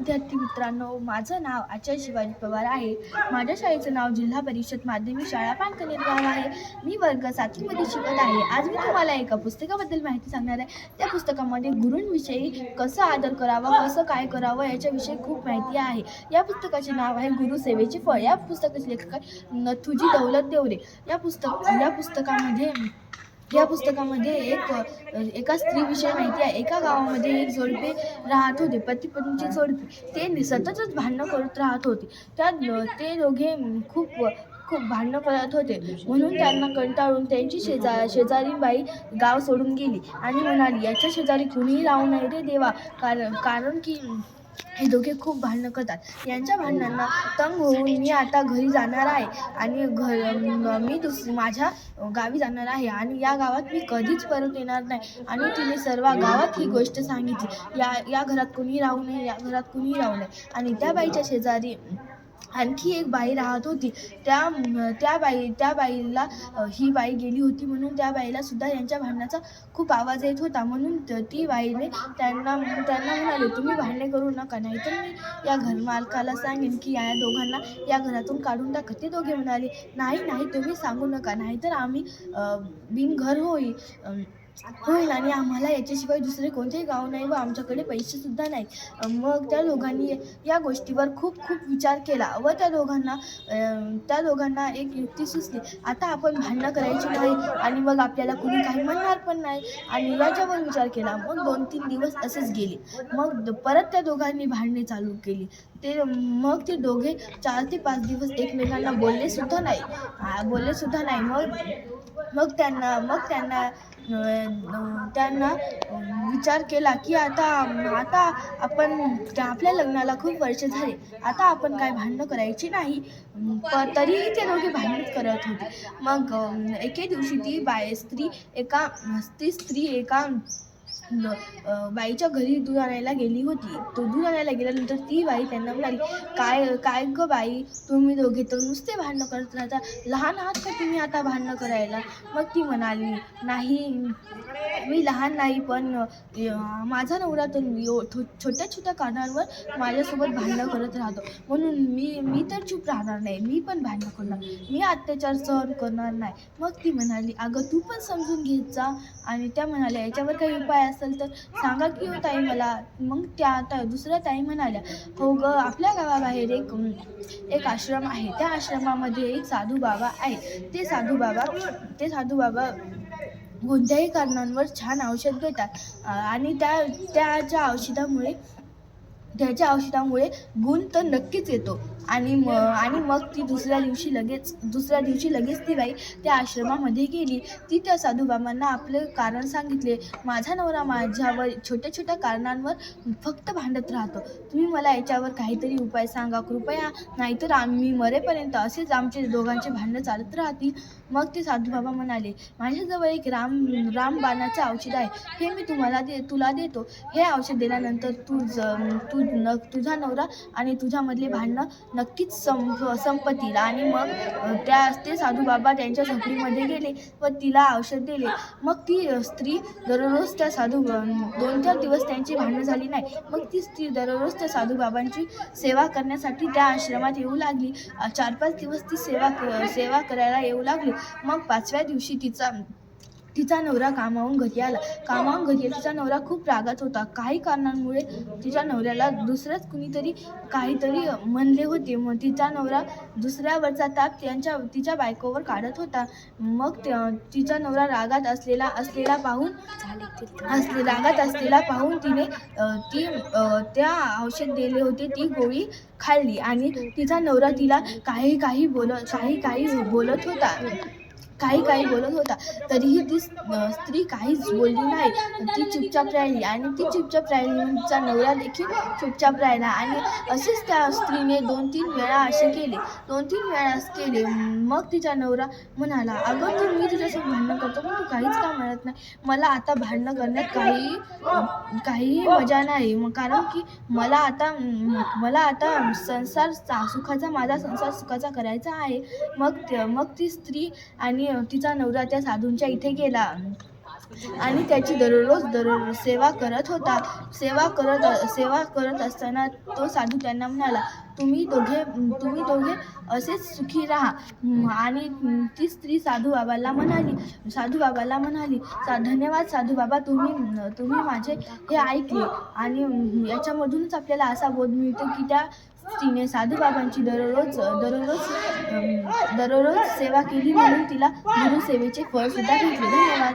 विद्यार्थी मित्रांनो माझं नाव आचार्य शिवाजी पवार आहे. माझ्या शाळेचं नाव जिल्हा परिषद माध्यमिक शाळा पानकनेर गाव आहे. मी वर्ग सातवीमध्ये शिकत आहे. आज मी तुम्हाला एका पुस्तकाबद्दल माहिती सांगणार आहे. त्या पुस्तकामध्ये गुरूंविषयी कसं आदर करावा कसं काय करावं याच्याविषयी खूप माहिती आहे. या पुस्तकाचे नाव आहे गुरुसेवेचे फळ. या पुस्तकाचे लेखक नथुजी दौलत देवरे. या पुस्तक या पुस्तकामध्ये या पुस्तकामध्ये एक एका स्त्रीविषयी माहिती आहे. एका गावामध्ये एक जोडपे राहत होते. पती पत्नीची जोडपे. ते सततच भांडणं करत राहत होते. त्या ते दोघे खूप खूप भांडणं करत होते. म्हणून त्यांना कंटाळून त्यांची शेजा शेजारी बाई गाव सोडून गेली आणि म्हणाली याच्या शेजारी कुणीही राहू नये रे देवा. कारण कारण की हे दोघे खूप भांडणं करतात यांच्या भांडणांना तंग होऊन मी आता घरी जाणार आहे आणि घर मी दुस माझ्या गावी जाणार आहे आणि या गावात मी कधीच परत येणार नाही. आणि तिने सर्व गावात ही गोष्ट सांगितली. या या घरात कुणी राहू नये या घरात कुणी राहू नये. आणि त्या बाईच्या शेजारी आणखी एक बाई राहत होती. त्या त्या बाई त्या बाईला ही बाई गेली होती म्हणून त्या बाईला सुद्धा यांच्या भांडणाचा खूप आवाज येत होता. म्हणून ती बाईने त्यांना त्यांना म्हणाले तुम्ही भांडणे करू नका नाहीतर मी या घरमालकाला सांगेन की या दोघांना या घरातून काढून टाका. ते दोघे म्हणाले नाही नाही तुम्ही सांगू नका नाहीतर आम्ही बिनघर होईल होईल आणि आम्हाला याच्याशिवाय दुसरे कोणतेही गाव नाही व आमच्याकडे पैसेसुद्धा नाही मग त्या दोघांनी या गोष्टीवर खूप खूप विचार केला व त्या दोघांना त्या दोघांना एक युक्ती सुचली. आता आपण भांडणं करायची नाही आणि मग आपल्याला कुणी काही म्हणणार पण नाही आणि याच्यावर विचार केला. मग दोन तीन दिवस असेच गेले. मग परत त्या दोघांनी भांडणे चालू केली. ते मग ते दोघे चार ते पाच दिवस एकमेकांना बोलले सुद्धा नाही. बोलले सुद्धा नाही. मग मग त्यांना मग त्यांना त्यांना विचार केला की आता आता आपण त्या- आपल्या लग्नाला खूप वर्ष झाले. आता आपण काय भांडणं करायची नाही. तरीही ते दोघे भांडणच करत होते. मग एके दिवशी ती बाय स्त्री एका ती स्त्री एका न- बाईच्या घरी दूध आणायला गेली होती. तो दूध आणायला गेल्यानंतर ती बाई त्यांना म्हणाली काय काय ग बाई? तुम्ही दोघे तर नुसते भांडणं करत राहता. लहान आहात का तुम्ही आता भांडणं करायला? मग ती म्हणाली नाही. मी लहान नाही पण माझा नवरा तर यो- छोट्या छोट्या कारणांवर माझ्यासोबत भांडणं करत राहतो. म्हणून मी मी तर चूप राहणार नाही मी पण भांडणं करणार. मी अत्याचार सहन करणार नाही. मग ती म्हणाली अगं तू पण समजून घेत जा. आणि त्या म्हणाल्या याच्यावर काही उपाय असेल तर सांगा की हो ताई मला. मग त्या आता दुसऱ्या ताई म्हणाल्या हो ग आपल्या गावाबाहेर एक एक आश्रम आहे. त्या आश्रमामध्ये एक साधू बाबा आहे. ते साधू बाबा ते साधू बाबा कोणत्याही कारणांवर छान औषध देतात आणि त्या त्याच्या औषधामुळे त्याच्या औषधामुळे गुण तर नक्कीच येतो. आणि म आणि मग ती दुसऱ्या दिवशी लगेच दुसऱ्या दिवशी लगेच ती बाई त्या आश्रमामध्ये गेली. ती त्या साधूबाबांना आपले कारण सांगितले. माझा नवरा माझ्यावर छोट्या छोट्या कारणांवर फक्त भांडत राहतो. तुम्ही मला याच्यावर काहीतरी उपाय सांगा कृपया. नाहीतर आम्ही मरेपर्यंत असेच आमचे दोघांचे भांडणं चालत राहतील. मग ते साधूबाबा म्हणाले माझ्याजवळ एक राम रामबाणाचं औषध आहे. हे मी तुम्हाला दे तुला देतो. हे औषध दिल्यानंतर तू ज तू न तुझा नवरा आणि तुझ्यामधले भांडणं नक्कीच संप संपतील. आणि मग त्या ते साधू बाबा त्यांच्या झोपडीमध्ये गेले व तिला औषध दिले. मग ती स्त्री दररोज त्या साधू दोन चार दिवस त्यांची भांडणं झाली नाही. मग ती स्त्री दररोज त्या साधू बाबांची सेवा करण्यासाठी त्या आश्रमात येऊ लागली. चार पाच दिवस ती सेवा क- सेवा करायला येऊ लागली. मग पाचव्या दिवशी तिचा तिचा नवरा कामावून घरी आला. कामावून घरी तिचा नवरा खूप रागात होता. काही कारणांमुळे तिच्या नवऱ्याला दुसरंच कुणीतरी काहीतरी म्हणले होते. मग तिचा नवरा दुसऱ्यावरचा ताप त्यांच्या तिच्या बायकोवर काढत होता. मग त्या- तिचा नवरा रागात असलेला असलेला पाहून असले रागात असलेला पाहून तिने ती त्या औषध दिले होते. ती गोळी खाल्ली आणि तिचा नवरा तिला काही काही बोलत काही काही बोलत होता. काही काही बोलत होता. तरीही ती स्त्री काहीच बोलली नाही. ती चुपचाप राहिली आणि ती चुपचाप राहिलीचा नवरा देखील चुपचाप राहिला आणि असेच त्या स्त्रीने दोन तीन वेळा असे केले. दोन तीन वेळा केले. मग तिचा नवरा म्हणाला अगं तू मी तुझ्यासोबत भांडणं करतो पण तू काहीच का म्हणत नाही? मला आता भांडणं करण्यात काही काहीही मजा नाही. मग कारण की मला आता मला आता संसार सुखाचा माझा संसार सुखाचा करायचा आहे. मग मग ती स्त्री आणि तिचा नवरा त्या साधूंच्या इथे गेला. आणि त्याची दररोज दररोज सेवा करत होता सेवा करत सेवा करत असताना तो साधू त्यांना म्हणाला तुम्ही दोघे तुम्ही दोघे असेच सुखी राहा. आणि ती स्त्री साधू बाबाला म्हणाली साधू बाबाला म्हणाली सा धन्यवाद साधू बाबा तुम्ही तुम्ही माझे हे ऐकले. आणि याच्यामधूनच आपल्याला असा बोध मिळतो की त्या स्त्रीने साधू बाबांची दररोज दररोज दररोज सेवा केली म्हणून तिला गुरुसेवेचे फळ सुद्धा धन्यवाद.